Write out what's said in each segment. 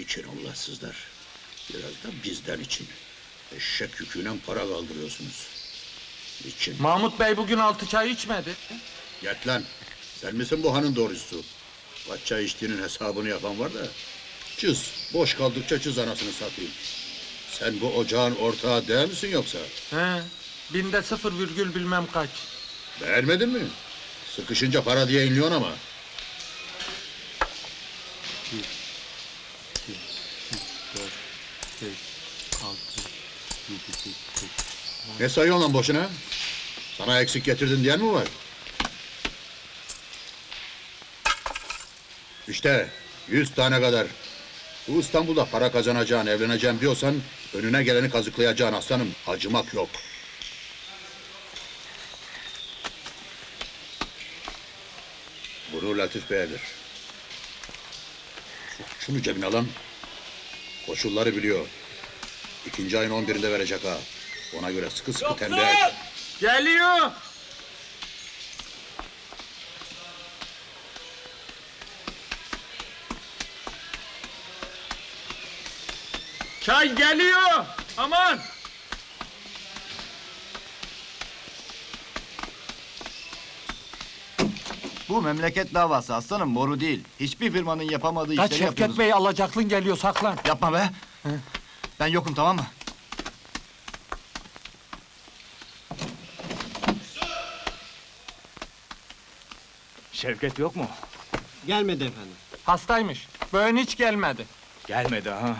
İçin Allahsızlar. Biraz da bizden için. Eşek yüküyle para kaldırıyorsunuz. İçin. Mahmut Bey bugün altı çay içmedi. Yat lan. Sen misin bu hanın doğrusu? Kaç çay içtiğinin hesabını yapan var da. Çiz. Boş kaldıkça çiz anasını satayım. Sen bu ocağın ortağı değil misin yoksa? He. Binde sıfır virgül bilmem kaç. Beğenmedin mi? Sıkışınca para diye inliyorsun ama. Ne sayıyorsun lan boşuna? Sana eksik getirdin diyen mi var? İşte yüz tane kadar. Bu İstanbul'da para kazanacağın, evleneceğim diyorsan... ...önüne geleni kazıklayacaksın aslanım. Acımak yok. Bunu Latif Bey'dir. Şunu cebine alan. Koşulları biliyor. İkinci ayın on birinde verecek ha. Ona göre sıkı sıkı tembih et. Geliyor. Çay geliyor. Aman. Bu memleket davası aslanım boru değil. Hiçbir firmanın yapamadığı Kaç işleri Şevket yapıyoruz. Bey alacaklın geliyor saklan. Yapma be. Ben yokum tamam mı? Şevket yok mu? Gelmedi efendim. Hastaymış. Böğün hiç gelmedi. Gelmedi ha.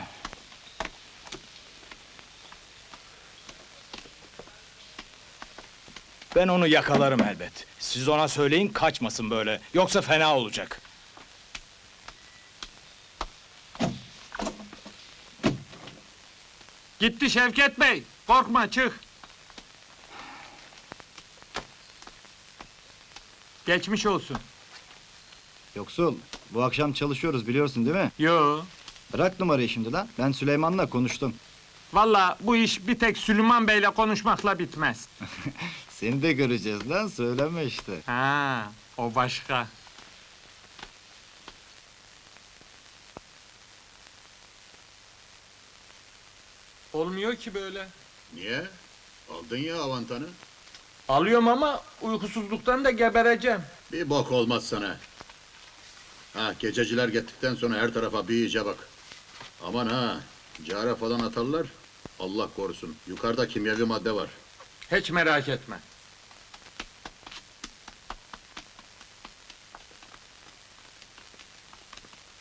Ben onu yakalarım elbet. Siz ona söyleyin kaçmasın böyle. Yoksa fena olacak. Gitti Şevket Bey. Korkma çık. Geçmiş olsun. Yoksul. Bu akşam çalışıyoruz biliyorsun değil mi? Yo. Bırak numarayı şimdi lan. Ben Süleyman'la konuştum. Valla bu iş bir tek Süleyman Bey'le konuşmakla bitmez. Seni de göreceğiz lan söyleme işte. Ha, o başka. Olmuyor ki böyle. Niye? Aldın ya avantanı. Alıyorum ama uykusuzluktan da gebereceğim. Bir bok olmaz sana. Ha gececiler gittikten sonra her tarafa bir iyice bak. Aman ha, cara falan atarlar. Allah korusun. Yukarıda kimyevi madde var. Hiç merak etme.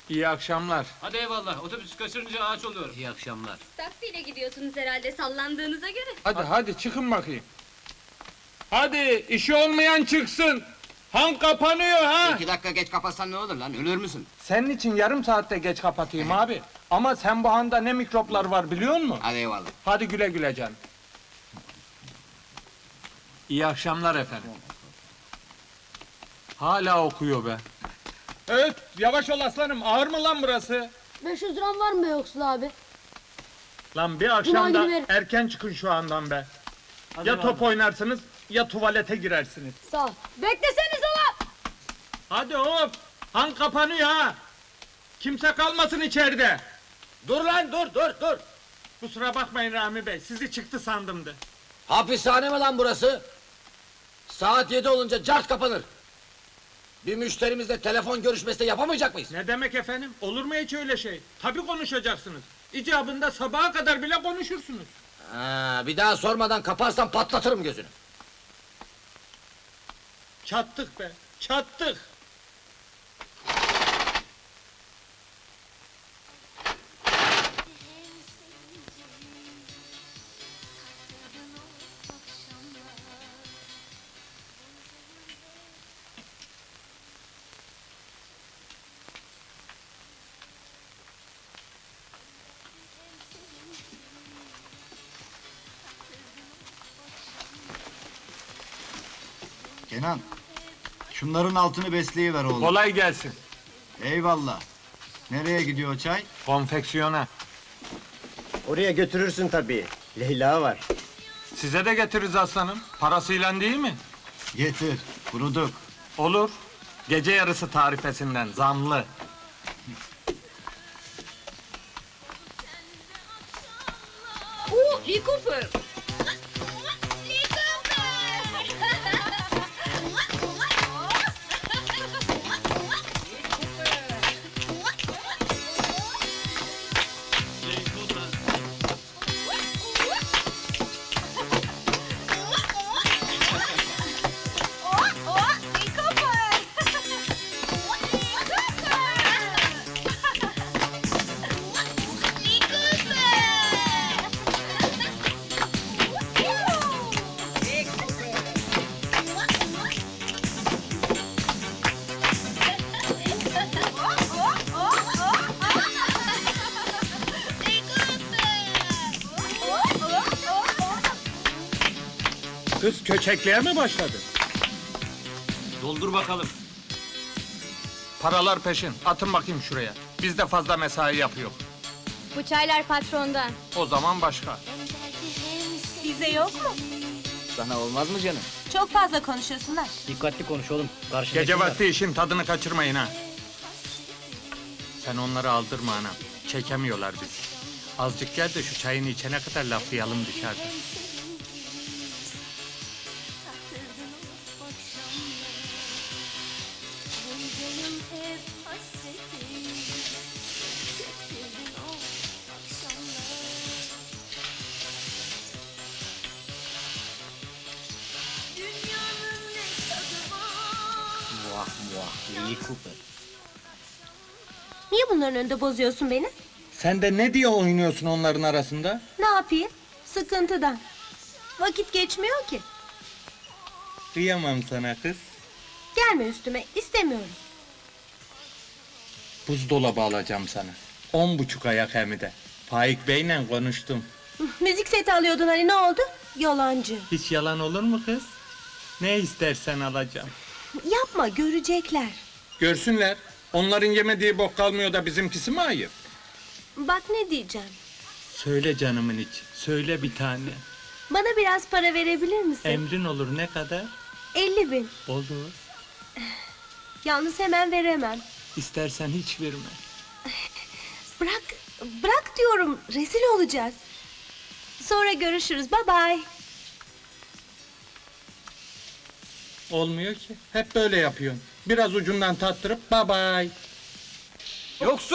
İyi akşamlar. Hadi eyvallah. Otobüs kaçırınca ağaç oluyorum. İyi akşamlar. Taksiyle gidiyorsunuz herhalde sallandığınıza göre. Hadi hadi çıkın bakayım. Hadi işi olmayan çıksın. Han kapanıyor ha. İki dakika geç kapatsan ne olur lan? Ölür müsün? Senin için yarım saatte geç kapatayım abi. Ama sen bu handa ne mikroplar var biliyor musun? Hadi eyvallah. Hadi güle güle canım. İyi akşamlar efendim. Hala okuyor be. Evet, yavaş ol aslanım. Ağır mı lan burası? 500 liram var mı yoksul abi? Lan bir akşam da erken çıkın şu andan be. ya top oynarsınız ya tuvalete girersiniz. Sağ ol. Bekleseniz lan! Hadi hop. Han kapanıyor ha. Kimse kalmasın içeride. Dur lan dur dur dur. Kusura bakmayın Rami Bey. Sizi çıktı sandımdı. Hapishane mi lan burası? Saat yedi olunca cart kapanır. Bir müşterimizle telefon görüşmesi de yapamayacak mıyız? Ne demek efendim? Olur mu hiç öyle şey? Tabii konuşacaksınız. İcabında sabaha kadar bile konuşursunuz. Ha, bir daha sormadan kaparsan patlatırım gözünü. Çattık be. Çattık. Kenan, şunların altını besleyiver oğlum. Kolay gelsin. Eyvallah. Nereye gidiyor çay? Konfeksiyona. Oraya götürürsün tabii. Leyla var. Size de getiririz aslanım. Parasıyla değil mi? Getir, kuruduk. Olur. Gece yarısı tarifesinden, zamlı. Uh, iyi kuaför. Kız köçekliğe mi başladı? Doldur bakalım. Paralar peşin. Atın bakayım şuraya. Biz de fazla mesai yapıyor. Bu çaylar patrondan. O zaman başka. Bize yok mu? Sana olmaz mı canım? Çok fazla konuşuyorsunlar. Dikkatli konuş oğlum. Karşıdaki Gece vakti işin tadını kaçırmayın ha. Sen onları aldırma anam. Çekemiyorlar bizi. Azıcık gel de şu çayını içene kadar laflayalım dışarıda. Muah. Lee Cooper. Niye bunların önünde bozuyorsun beni? Sen de ne diye oynuyorsun onların arasında? Ne yapayım? Sıkıntıdan. Vakit geçmiyor ki. Kıyamam sana kız. Gelme üstüme. istemiyorum. Buzdolabı alacağım sana. On buçuk ayak hem de. Faik Bey'le konuştum. Müzik seti alıyordun hani ne oldu? Yalancı. Hiç yalan olur mu kız? Ne istersen alacağım. Yapma görecekler. Görsünler. Onların yemediği bok kalmıyor da bizimkisi mi ayıp? Bak ne diyeceğim. Söyle canımın içi. Söyle bir tane. Bana biraz para verebilir misin? Emrin olur ne kadar? 50 bin. Olur. Yalnız hemen veremem. İstersen hiç verme. Bırak, bırak diyorum. Rezil olacağız. Sonra görüşürüz. Bye bye. Olmuyor ki. Hep böyle yapıyorsun. Biraz ucundan tattırıp bye bye. Yoksa